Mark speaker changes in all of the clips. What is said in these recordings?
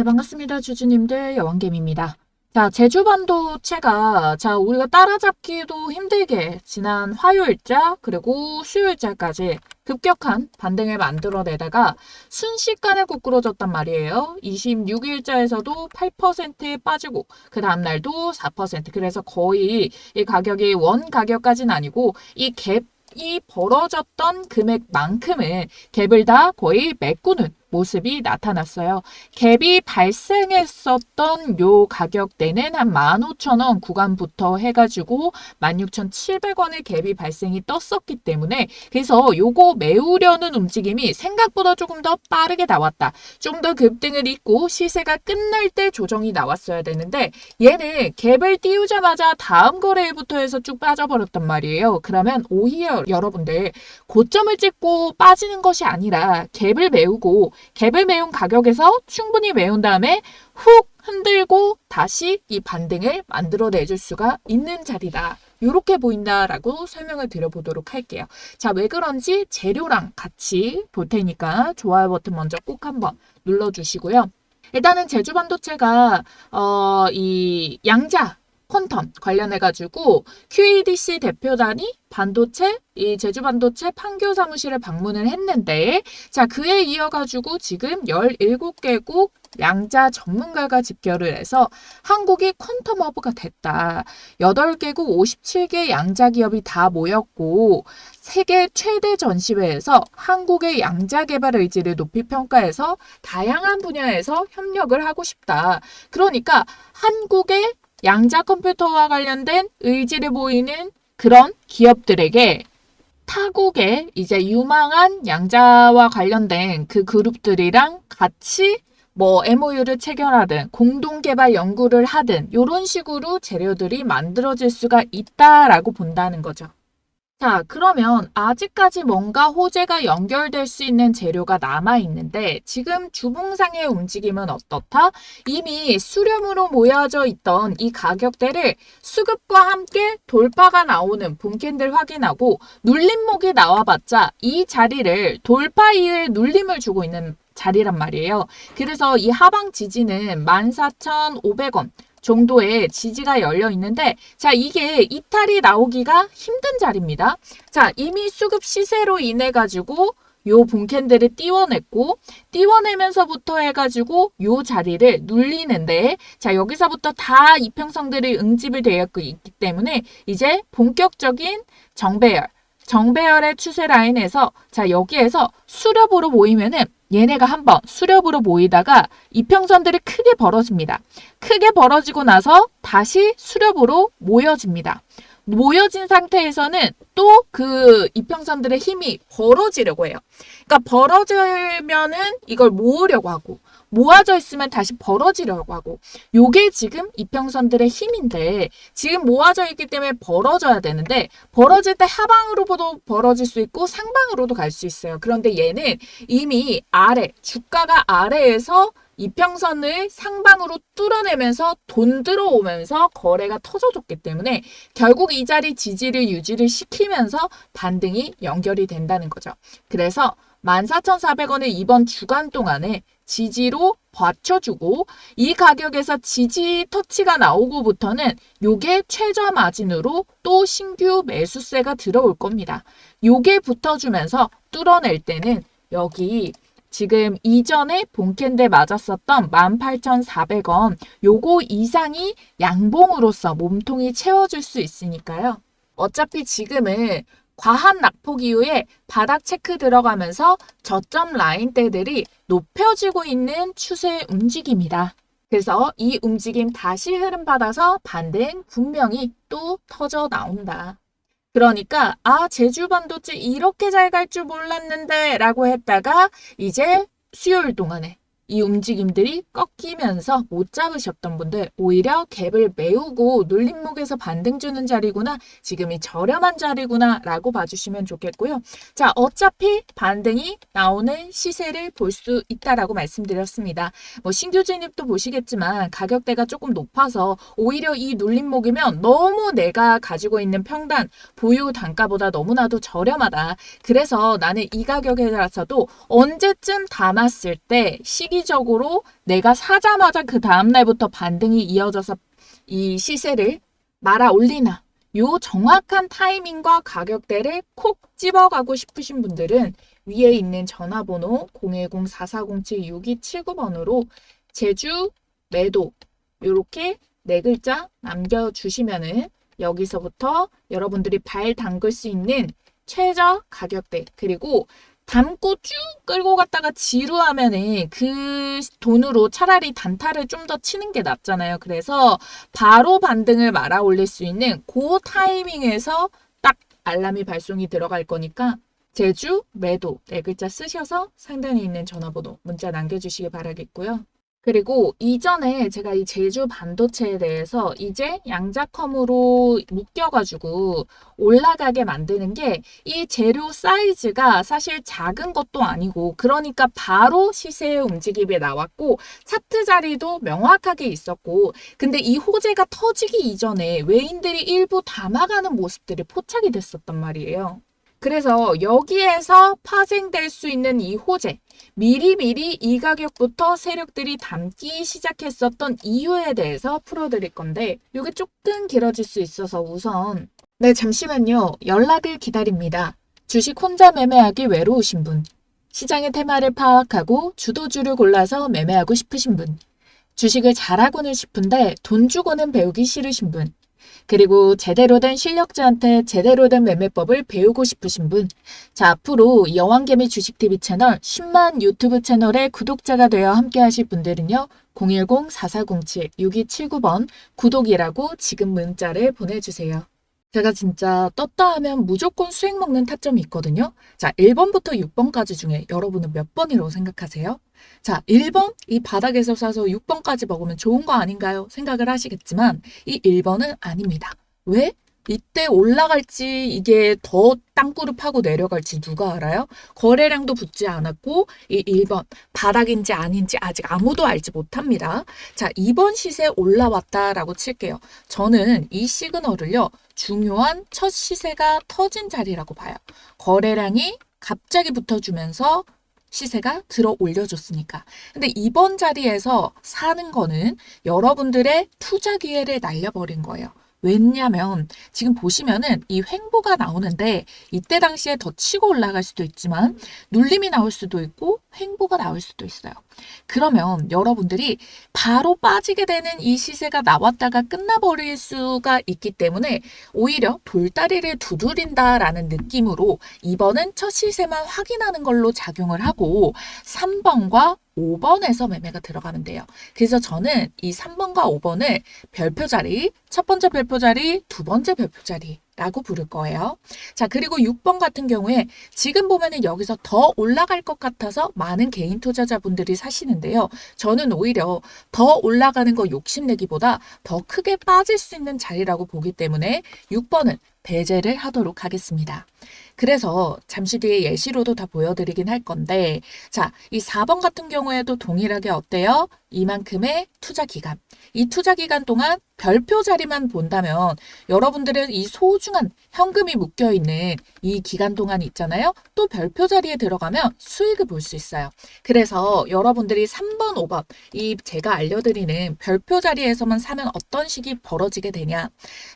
Speaker 1: 네, 반갑습니다. 주주님들 여왕개미입니다. 자, 제주 반도체가 자, 우리가 따라잡기도 힘들게 지난 화요일자 그리고 수요일자까지 급격한 반등을 만들어내다가 순식간에 구꾸러졌단 말이에요. 26일자에서도 8% 빠지고 그 다음 날도 4% 그래서 거의 이 가격이 원 가격까지는 아니고 이 갭 이 벌어졌던 금액만큼은 갭을 다 거의 메꾸는 모습이 나타났어요. 갭이 발생했었던 요 가격대는 한 15,000원 구간부터 해가지고 16,700원의 갭이 발생이 떴었기 때문에 그래서 요거 메우려는 움직임이 생각보다 조금 더 빠르게 나왔다. 좀 더 급등을 잇고 시세가 끝날 때 조정이 나왔어야 되는데 얘는 갭을 띄우자마자 다음 거래일부터 해서 쭉 빠져버렸단 말이에요. 그러면 오히려 여러분들 고점을 찍고 빠지는 것이 아니라 갭을 메우고 갭을 메운 가격에서 충분히 메운 다음에 훅 흔들고 다시 이 반등을 만들어내 줄 수가 있는 자리다. 이렇게 보인다라고 설명을 드려보도록 할게요. 자, 왜 그런지 재료랑 같이 볼 테니까 좋아요 버튼 먼저 꼭 한번 눌러주시고요. 일단은 제주 반도체가 어, 이 양자 퀀텀 관련해가지고 QEDC 대표단이 반도체, 이 제주 반도체 판교 사무실에 방문을 했는데, 자, 그에 이어가지고 지금 17개국 양자 전문가가 집결을 해서 한국이 퀀텀 허브가 됐다. 8개국 57개 양자 기업이 다 모였고, 세계 최대 전시회에서 한국의 양자 개발 의지를 높이 평가해서 다양한 분야에서 협력을 하고 싶다. 그러니까 한국의 양자 컴퓨터와 관련된 의지를 보이는 그런 기업들에게 타국의 이제 유망한 양자와 관련된 그 그룹들이랑 같이 뭐 MOU를 체결하든 공동 개발 연구를 하든 이런 식으로 재료들이 만들어질 수가 있다라고 본다는 거죠. 자, 그러면 아직까지 뭔가 호재가 연결될 수 있는 재료가 남아 있는데 지금 주봉상의 움직임은 어떻다? 이미 수렴으로 모여져 있던 이 가격대를 수급과 함께 돌파가 나오는 봄캔들 확인하고 눌림목이 나와봤자 이 자리를 돌파 이후에 눌림을 주고 있는 자리란 말이에요. 그래서 이 하방 지지는 14,500원 정도의 지지가 열려 있는데 자 이게 이탈이 나오기가 힘든 자리입니다. 자 이미 수급 시세로 인해 가지고 요 본캔들을 띄워냈고 띄워내면서부터 해가지고 요 자리를 눌리는데 자 여기서부터 다 이평성들이 응집이 되어 있기 때문에 이제 본격적인 정배열 정배열의 추세 라인에서 자 여기에서 수렵으로 모이면은 얘네가 한번 수렵으로 모이다가 이평선들이 크게 벌어집니다. 크게 벌어지고 나서 다시 수렵으로 모여집니다. 모여진 상태에서는 또 그 이평선들의 힘이 벌어지려고 해요. 그러니까 벌어지면은 이걸 모으려고 하고 모아져 있으면 다시 벌어지려고 하고 요게 지금 이평선들의 힘인데 지금 모아져 있기 때문에 벌어져야 되는데 벌어질 때 하방으로도 벌어질 수 있고 상방으로도 갈 수 있어요. 그런데 얘는 이미 아래 주가가 아래에서 이평선을 상방으로 뚫어내면서 돈 들어오면서 거래가 터져줬기 때문에 결국 이 자리 지지를 유지를 시키면서 반등이 연결이 된다는 거죠. 그래서 14,400원을 이번 주간 동안에 지지로 받쳐주고 이 가격에서 지지 터치가 나오고부터는 요게 최저 마진으로 또 신규 매수세가 들어올 겁니다. 요게 붙어주면서 뚫어낼 때는 여기 지금 이전에 본캔데 맞았었던 18,400원 요거 이상이 양봉으로서 몸통이 채워줄 수 있으니까요. 어차피 지금은 과한 낙폭 이후에 바닥 체크 들어가면서 저점 라인대들이 높여지고 있는 추세 움직임이다. 그래서 이 움직임 다시 흐름 받아서 반등 분명히 또 터져 나온다. 그러니까 아 제주 반도체 이렇게 잘 갈 줄 몰랐는데 라고 했다가 이제 수요일 동안에 이 움직임들이 꺾이면서 못 잡으셨던 분들 오히려 갭을 메우고 눌림목에서 반등 주는 자리구나 지금이 저렴한 자리구나 라고 봐주시면 좋겠고요. 자 어차피 반등이 나오는 시세를 볼 수 있다라고 말씀드렸습니다. 뭐 신규 진입도 보시겠지만 가격대가 조금 높아서 오히려 이 눌림목이면 너무 내가 가지고 있는 평단 보유 단가보다 너무나도 저렴하다. 그래서 나는 이 가격에 따라서도 언제쯤 담았을 때 시기 주기적으로 내가 사자마자 그 다음날부터 반등이 이어져서 이 시세를 말아 올리나 요 정확한 타이밍과 가격대를 콕 집어가고 싶으신 분들은 위에 있는 전화번호 010-4407-6279번으로 제주 매도 요렇게 네 글자 남겨주시면은 여기서부터 여러분들이 발 담글 수 있는 최저 가격대 그리고 담고 쭉 끌고 갔다가 지루하면은 그 돈으로 차라리 단타를 좀 더 치는 게 낫잖아요. 그래서 바로 반등을 말아 올릴 수 있는 그 타이밍에서 딱 알람이 발송이 들어갈 거니까 제주 매도 네 글자 쓰셔서 상단에 있는 전화번호 문자 남겨주시기 바라겠고요. 그리고 이전에 제가 이 제주 반도체에 대해서 이제 양자컴으로 묶여가지고 올라가게 만드는 게 이 재료 사이즈가 사실 작은 것도 아니고 그러니까 바로 시세의 움직임이 나왔고 차트 자리도 명확하게 있었고 근데 이 호재가 터지기 이전에 외인들이 일부 담아가는 모습들이 포착이 됐었단 말이에요. 그래서 여기에서 파생될 수 있는 이 호재, 미리미리 이 가격부터 세력들이 담기 시작했었던 이유에 대해서 풀어드릴 건데 이게 조금 길어질 수 있어서 우선 네 잠시만요 연락을 기다립니다. 주식 혼자 매매하기 외로우신 분, 시장의 테마를 파악하고 주도주를 골라서 매매하고 싶으신 분, 주식을 잘하고는 싶은데 돈 주고는 배우기 싫으신 분, 그리고 제대로 된 실력자한테 제대로 된 매매법을 배우고 싶으신 분. 자, 앞으로 여왕개미 주식TV 채널 10만 유튜브 채널의 구독자가 되어 함께 하실 분들은요. 010-4407-6279번 구독이라고 지금 문자를 보내주세요. 제가 진짜 떴다 하면 무조건 수익 먹는 타점이 있거든요. 자, 1번부터 6번까지 중에 여러분은 몇 번이라고 생각하세요? 자, 1번 이 바닥에서 사서 6번까지 먹으면 좋은 거 아닌가요? 생각을 하시겠지만 이 1번은 아닙니다. 왜? 이때 올라갈지 이게 더 땅굴을 파고 내려갈지 누가 알아요? 거래량도 붙지 않았고 이 1번 바닥인지 아닌지 아직 아무도 알지 못합니다. 자, 2번 시세 올라왔다라고 칠게요. 저는 이 시그널을요. 중요한 첫 시세가 터진 자리라고 봐요. 거래량이 갑자기 붙어주면서 시세가 들어 올려줬으니까. 근데 이번 자리에서 사는 거는 여러분들의 투자 기회를 날려버린 거예요. 왜냐면 지금 보시면은 이 횡보가 나오는데 이때 당시에 더 치고 올라갈 수도 있지만 눌림이 나올 수도 있고 횡보가 나올 수도 있어요. 그러면 여러분들이 바로 빠지게 되는 이 시세가 나왔다가 끝나버릴 수가 있기 때문에 오히려 돌다리를 두드린다라는 느낌으로 이번은 첫 시세만 확인하는 걸로 작용을 하고 3번과 5번에서 매매가 들어가면 돼요. 그래서 저는 이 3번과 5번을 별표 자리, 첫 번째 별표 자리, 두 번째 별표 자리 라고 부를 거예요. 자, 그리고 6번 같은 경우에 지금 보면은 여기서 더 올라갈 것 같아서 많은 개인 투자자분들이 사시는데요. 저는 오히려 더 올라가는 거 욕심내기보다 더 크게 빠질 수 있는 자리라고 보기 때문에 6번은 배제를 하도록 하겠습니다. 그래서 잠시 뒤에 예시로도 다 보여드리긴 할 건데, 자, 이 4번 같은 경우에도 동일하게 어때요? 이만큼의 투자 기간. 이 투자 기간 동안 별표 자리만 본다면 여러분들은 이 소중한 현금이 묶여 있는 이 기간 동안 있잖아요. 또 별표 자리에 들어가면 수익을 볼 수 있어요. 그래서 여러분들이 3번, 5번 이 제가 알려드리는 별표 자리에서만 사면 어떤 식이 벌어지게 되냐.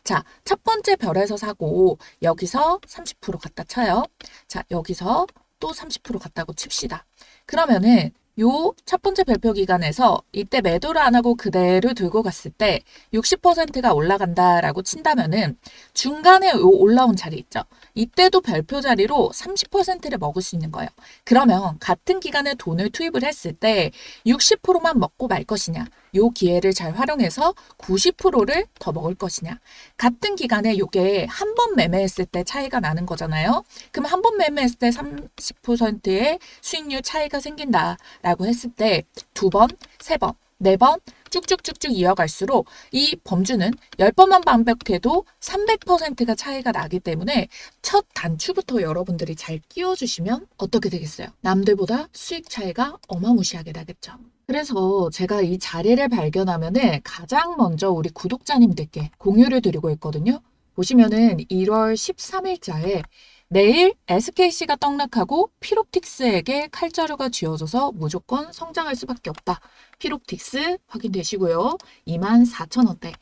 Speaker 1: 자, 첫 번째 별에서 사고 여기서 30% 갖다 쳐요. 자, 여기서 또 30% 갔다고 칩시다. 그러면은 요 첫 번째 별표 기간에서 이때 매도를 안 하고 그대로 들고 갔을 때 60%가 올라간다라고 친다면은 중간에 요 올라온 자리 있죠. 이때도 별표 자리로 30%를 먹을 수 있는 거예요. 그러면 같은 기간에 돈을 투입을 했을 때 60%만 먹고 말 것이냐. 요 기회를 잘 활용해서 90%를 더 먹을 것이냐. 같은 기간에 요게 한 번 매매했을 때 차이가 나는 거잖아요. 그럼 한 번 매매했을 때 30%의 수익률 차이가 생긴다라고 했을 때 두 번, 세 번, 네 번 쭉쭉쭉쭉 이어갈수록 이 범주는 10번만 반복해도 300%가 차이가 나기 때문에 첫 단추부터 여러분들이 잘 끼워주시면 어떻게 되겠어요? 남들보다 수익 차이가 어마무시하게 나겠죠. 그래서 제가 이 자리를 발견하면은 가장 먼저 우리 구독자님들께 공유를 드리고 있거든요. 보시면은 1월 13일자에 내일 SKC가 떡락하고 피롭틱스에게 칼자루가 쥐어져서 무조건 성장할 수밖에 없다. 피롭틱스 확인되시고요. 24,000원대.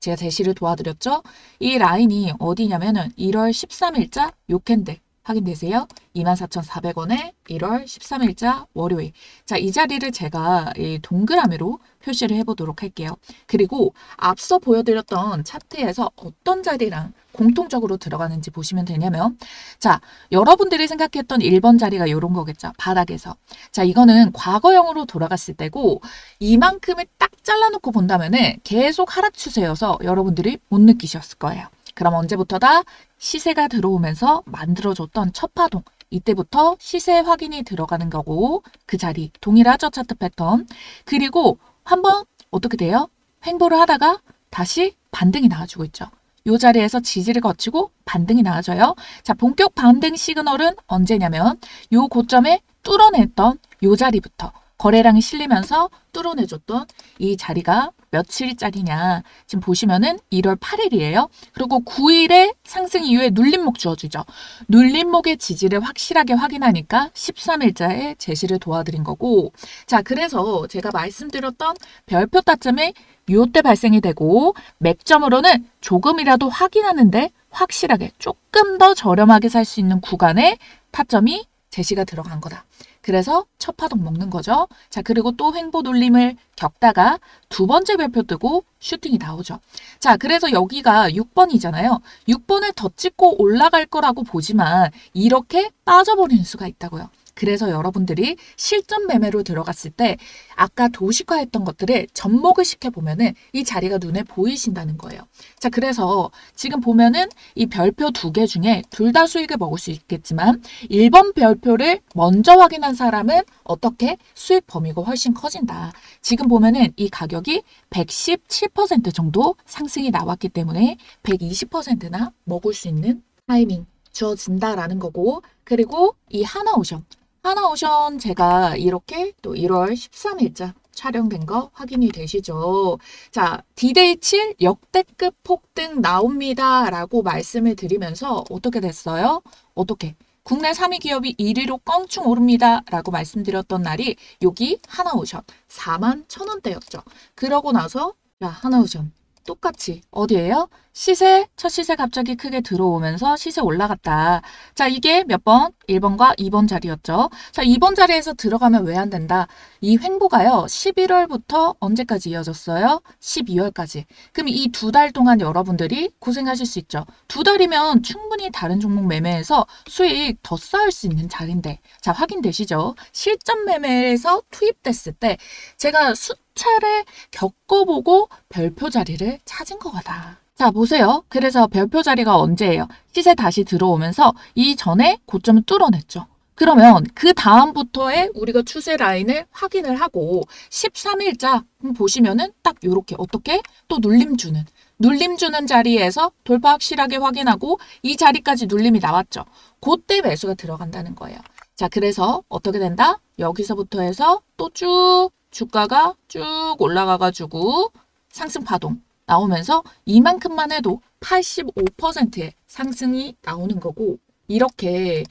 Speaker 1: 제가 제시를 도와드렸죠? 이 라인이 어디냐면은 1월 13일자 요 캔들 확인되세요? 24,400원에 1월 13일자 월요일. 자, 이 자리를 제가 이 동그라미로 표시를 해보도록 할게요. 그리고 앞서 보여드렸던 차트에서 어떤 자리랑 공통적으로 들어가는지 보시면 되냐면, 자, 여러분들이 생각했던 1번 자리가 이런 거겠죠. 바닥에서. 자, 이거는 과거형으로 돌아갔을 때고, 이만큼을 딱 잘라놓고 본다면은 계속 하락 추세여서 여러분들이 못 느끼셨을 거예요. 그럼 언제부터다? 시세가 들어오면서 만들어줬던 첫 파동. 이때부터 시세 확인이 들어가는 거고 그 자리 동일하죠 차트 패턴. 그리고 한번 어떻게 돼요? 횡보를 하다가 다시 반등이 나와주고 있죠. 이 자리에서 지지를 거치고 반등이 나와줘요. 자, 본격 반등 시그널은 언제냐면 이 고점에 뚫어냈던 이 자리부터 거래량이 실리면서 뚫어내줬던 이 자리가 며칠짜리냐. 지금 보시면은 1월 8일이에요. 그리고 9일에 상승 이후에 눌림목 주어주죠. 눌림목의 지지를 확실하게 확인하니까 13일자에 제시를 도와드린 거고. 자, 그래서 제가 말씀드렸던 별표 타점이 요때 발생이 되고 맥점으로는 조금이라도 확인하는데 확실하게 조금 더 저렴하게 살 수 있는 구간에 타점이 제시가 들어간 거다. 그래서 첫 파동 먹는 거죠. 자, 그리고 또 횡보 눌림을 겪다가 두 번째 별표 뜨고 슈팅이 나오죠. 자, 그래서 여기가 6번이잖아요. 6번을 더 찍고 올라갈 거라고 보지만 이렇게 빠져버리는 수가 있다고요. 그래서 여러분들이 실전 매매로 들어갔을 때 아까 도식화했던 것들을 접목을 시켜보면은 이 자리가 눈에 보이신다는 거예요. 자, 그래서 지금 보면은 이 별표 두 개 중에 둘 다 수익을 먹을 수 있겠지만 1번 별표를 먼저 확인한 사람은 어떻게 수익 범위가 훨씬 커진다. 지금 보면은 이 가격이 117% 정도 상승이 나왔기 때문에 120%나 먹을 수 있는 타이밍 주어진다라는 거고 그리고 이 하나오션 하나오션 제가 이렇게 또 1월 13일자 촬영된 거 확인이 되시죠? 자, 디데이 7 역대급 폭등 나옵니다. 라고 말씀을 드리면서 어떻게 됐어요? 어떻게? 국내 3위 기업이 1위로 껑충 오릅니다. 라고 말씀드렸던 날이 여기 하나오션 4만 1,000원대였죠. 그러고 나서 자, 하나오션 똑같이 어디예요? 시세, 첫 시세 갑자기 크게 들어오면서 시세 올라갔다. 자, 이게 몇 번? 1번과 2번 자리였죠. 자, 2번 자리에서 들어가면 왜 안 된다? 이 횡보가요, 11월부터 언제까지 이어졌어요? 12월까지. 그럼 이 두 달 동안 여러분들이 고생하실 수 있죠. 두 달이면 충분히 다른 종목 매매에서 수익 더 쌓을 수 있는 자리인데. 자, 확인되시죠? 실전 매매에서 투입됐을 때 제가 수 차례 겪어보고 별표 자리를 찾은 거다. 자, 보세요. 그래서 별표 자리가 언제예요? 시세 다시 들어오면서 이전에 고점을 뚫어냈죠. 그러면 그 다음부터의 우리가 추세 라인을 확인을 하고 13일자 보시면은 딱 요렇게 어떻게 또 눌림 주는 눌림 주는 자리에서 돌파 확실하게 확인하고 이 자리까지 눌림이 나왔죠. 그때 매수가 들어간다는 거예요. 자, 그래서 어떻게 된다? 여기서부터 해서 또쭉 주가가 쭉 올라가가지고 상승 파동 나오면서 이만큼만 해도 85%의 상승이 나오는 거고 이렇게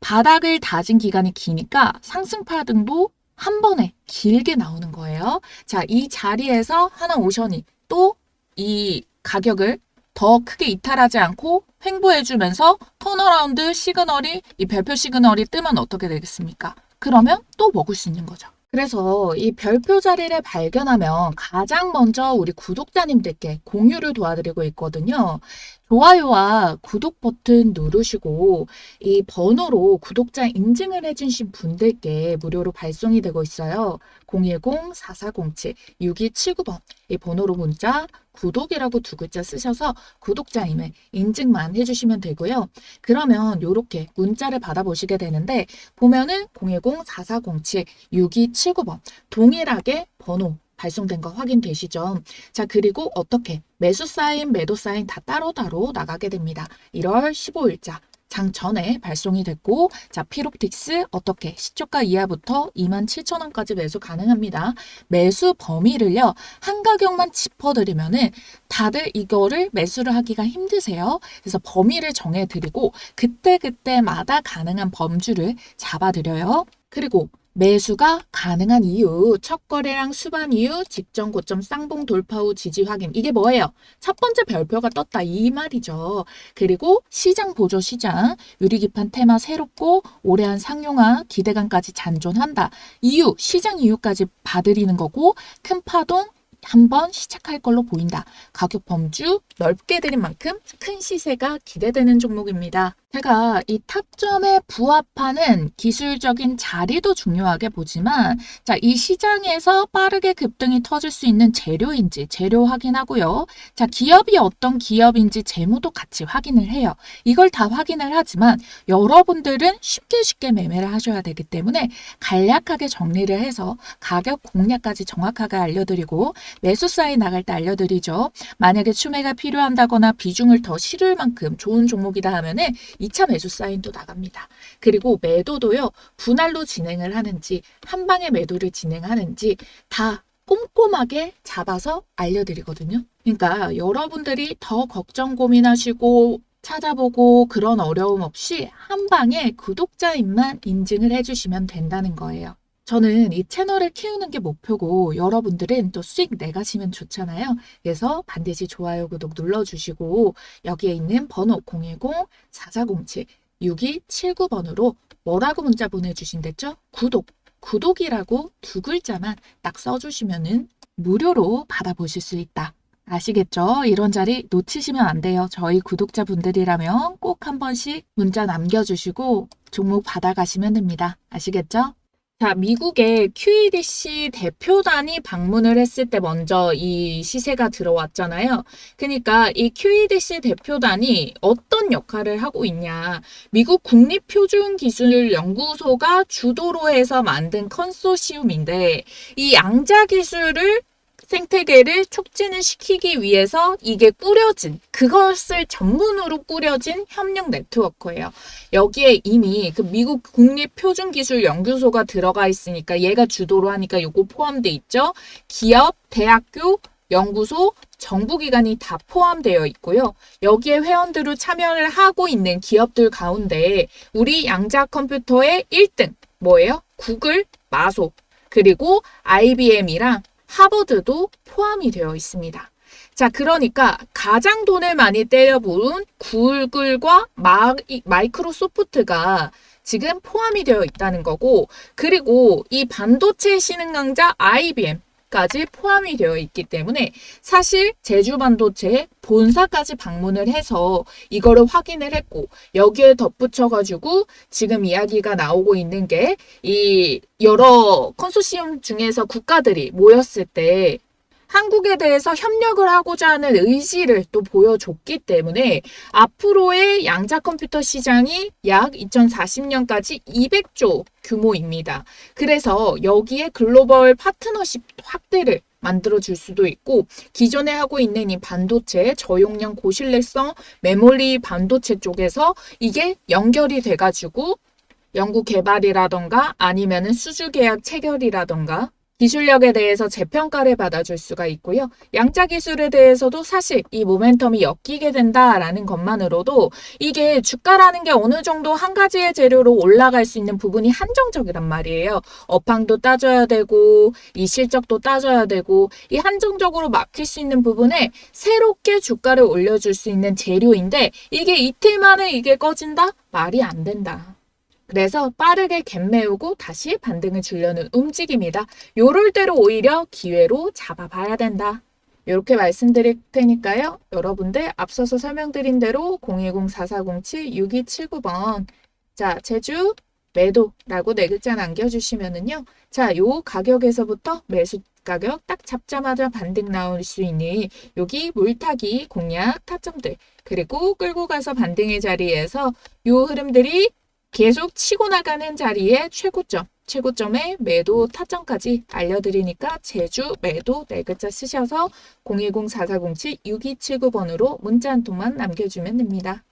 Speaker 1: 바닥을 다진 기간이 기니까 상승 파등도 한 번에 길게 나오는 거예요. 자, 이 자리에서 하나 오션이 또 이 가격을 더 크게 이탈하지 않고 횡보해주면서 턴어라운드 시그널이 이 별표 시그널이 뜨면 어떻게 되겠습니까? 그러면 또 먹을 수 있는 거죠. 그래서 이 별표 자리를 발견하면 가장 먼저 우리 구독자님들께 공유를 도와드리고 있거든요. 좋아요와 구독 버튼 누르시고 이 번호로 구독자 인증을 해주신 분들께 무료로 발송이 되고 있어요. 010-4407-6279번 이 번호로 문자 구독이라고 두 글자 쓰셔서 구독자임을 인증만 해주시면 되고요. 그러면 이렇게 문자를 받아보시게 되는데 보면은 010-4407-6279번 동일하게 번호 발송된 거 확인되시죠? 자, 그리고 어떻게 매수 사인, 매도 사인 다 따로따로 나가게 됩니다. 1월 15일자 장 전에 발송이 됐고 자 피롭틱스 어떻게 시초가 이하부터 27,000원까지 매수 가능합니다. 매수 범위를요. 한 가격만 짚어드리면은 다들 이거를 매수를 하기가 힘드세요. 그래서 범위를 정해드리고 그때그때마다 가능한 범주를 잡아드려요. 그리고 매수가 가능한 이유, 첫 거래량 수반 이후, 직전 고점 쌍봉 돌파 후 지지 확인. 이게 뭐예요? 첫 번째 별표가 떴다. 이 말이죠. 그리고 시장 보조 시장, 유리기판 테마 새롭고 올해한 상용화 기대감까지 잔존한다. 이유, 시장 이유까지 봐드리는 거고, 큰 파동, 한번 시작할 걸로 보인다. 가격 범주 넓게 드린 만큼 큰 시세가 기대되는 종목입니다. 제가 이 타점에 부합하는 기술적인 자리도 중요하게 보지만 자, 이 시장에서 빠르게 급등이 터질 수 있는 재료인지 재료 확인하고요. 자, 기업이 어떤 기업인지 재무도 같이 확인을 해요. 이걸 다 확인을 하지만 여러분들은 쉽게 쉽게 매매를 하셔야 되기 때문에 간략하게 정리를 해서 가격 공략까지 정확하게 알려드리고 매수 사인 나갈 때 알려드리죠. 만약에 추매가 필요한다거나 비중을 더 실을 만큼 좋은 종목이다 하면은 2차 매수 사인도 나갑니다. 그리고 매도도요, 분할로 진행을 하는지, 한 방에 매도를 진행하는지 다 꼼꼼하게 잡아서 알려드리거든요. 그러니까 여러분들이 더 걱정 고민하시고 찾아보고 그런 어려움 없이 한 방에 구독자인만 인증을 해주시면 된다는 거예요. 저는 이 채널을 키우는 게 목표고 여러분들은 또 수익 내가시면 좋잖아요. 그래서 반드시 좋아요, 구독 눌러주시고 여기에 있는 번호 010-4407-6279번으로 뭐라고 문자 보내주신댔죠? 구독, 구독이라고 두 글자만 딱 써주시면은 무료로 받아보실 수 있다. 아시겠죠? 이런 자리 놓치시면 안 돼요. 저희 구독자분들이라면 꼭 한 번씩 문자 남겨주시고 종목 받아가시면 됩니다. 아시겠죠? 자, 미국의 QEDC 대표단이 방문을 했을 때 먼저 이 시세가 들어왔잖아요. 그러니까 이 QEDC 대표단이 어떤 역할을 하고 있냐. 미국 국립표준기술연구소가 주도로 해서 만든 컨소시움인데 이 양자 기술을 생태계를 촉진을 시키기 위해서 이게 꾸려진 그것을 전문으로 꾸려진 협력 네트워크예요. 여기에 이미 그 미국 국립 표준기술연구소가 들어가 있으니까 얘가 주도로 하니까 요거 포함돼 있죠. 기업, 대학교, 연구소, 정부기관이 다 포함되어 있고요. 여기에 회원들로 참여를 하고 있는 기업들 가운데 우리 양자 컴퓨터의 1등 뭐예요? 구글, 마소, 그리고 IBM이랑 하버드도 포함이 되어 있습니다. 자, 그러니까 가장 돈을 많이 때려 부은 구글과 마이, 마이크로소프트가 지금 포함이 되어 있다는 거고, 그리고 이 반도체 신흥 강자 IBM, 까지 포함이 되어 있기 때문에 사실 제주 반도체에 본사까지 방문을 해서 이거를 확인을 했고 여기에 덧붙여 가지고 지금 이야기가 나오고 있는 게 이 여러 컨소시엄 중에서 국가들이 모였을 때 한국에 대해서 협력을 하고자 하는 의지를 또 보여줬기 때문에 앞으로의 양자 컴퓨터 시장이 약 2040년까지 200조 규모입니다. 그래서 여기에 글로벌 파트너십 확대를 만들어 줄 수도 있고 기존에 하고 있는 이 반도체 저용량 고신뢰성 메모리 반도체 쪽에서 이게 연결이 돼 가지고 연구 개발이라던가 아니면은 수주 계약 체결이라던가 기술력에 대해서 재평가를 받아줄 수가 있고요. 양자 기술에 대해서도 사실 이 모멘텀이 엮이게 된다라는 것만으로도 이게 주가라는 게 어느 정도 한 가지의 재료로 올라갈 수 있는 부분이 한정적이란 말이에요. 업황도 따져야 되고 이 실적도 따져야 되고 이 한정적으로 막힐 수 있는 부분에 새롭게 주가를 올려줄 수 있는 재료인데 이게 이틀 만에 이게 꺼진다? 말이 안 된다. 그래서 빠르게 갭 메우고 다시 반등을 주려는 움직임이다. 요럴 때로 오히려 기회로 잡아봐야 된다. 이렇게 말씀드릴 테니까요. 여러분들 앞서서 설명드린 대로 010-4407-6279번 자, 제주 매도라고 네 글자 남겨주시면은요. 자, 요 가격에서부터 매수 가격 딱 잡자마자 반등 나올 수 있는 여기 물타기 공략 타점들 그리고 끌고 가서 반등의 자리에서 요 흐름들이 계속 치고 나가는 자리에 최고점, 최고점의 매도 타점까지 알려드리니까 제주 매도 네 글자 쓰셔서 010-4407-6279번으로 문자 한 통만 남겨주면 됩니다.